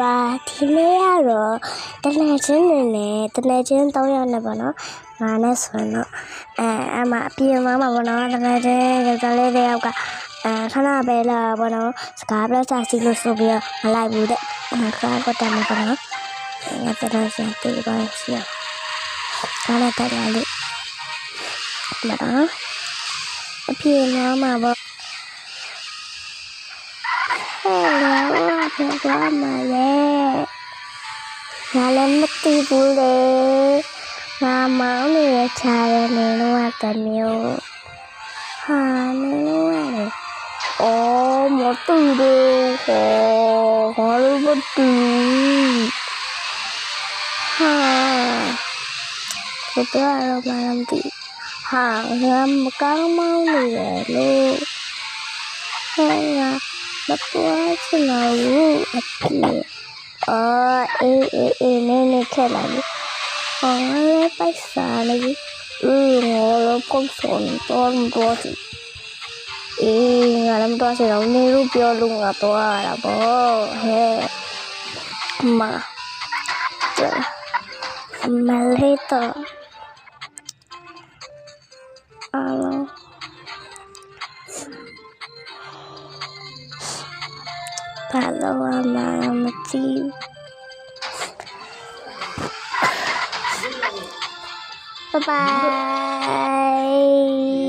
ပါဒီနေ့ကတော့တနင်္ချင်းနေနဲ့တနင်္ချင်း3ယောက်နဲ့ပေါ့နော်ငါနဲ့ဆိုရင်တော့အဲအမအပြင်မှာမှာပေါ့နော်တနင်္ချင်းယောက်ျားလေးတစ်ယောက်ကအဲခဏပဲလာပေါ့နော်စကားပြောချစီလို့ဆိုပြီးတော့မလိုက်ဘူးတဲ့ခါကတော့တမ်းပေါ့နော်ငါတနင်္ချင်းတေးပါစီရကားနဲ့တက်လာလို့မတော်အပြင်မှာမှာပေါ့ ဟဲ့လို့ပြောသွားမှာလေငါလည်းမသိဘူးလေငါမောင်နေရချာရနေလို့ကတမျိုးဟာနေလို့ရလေအော်မတူဘူးဟောဘာလို့မတူဟာဘယ်တော့တော့မလုပ်ဘူးဟာငါမကောင်းမောင်းနေရလို့ဟဲ့ငါ မပွားချင်တော့ဘူးအပြေအော်အေးအေးအေးနည်းနည်းခက်လာပြီဟောငါလည်းပိုက်စားနေပြီอือငါလည်းပုံစံတော့မတော်ဘူးအေးငါလည်းမတော်ချင်တော့နေလို့ပြောလို့ငါတော့ရတာပေါ့ဟဲ့မမလေးတော့ ဘာလို့အမမသိဘိုင်ဘိုင်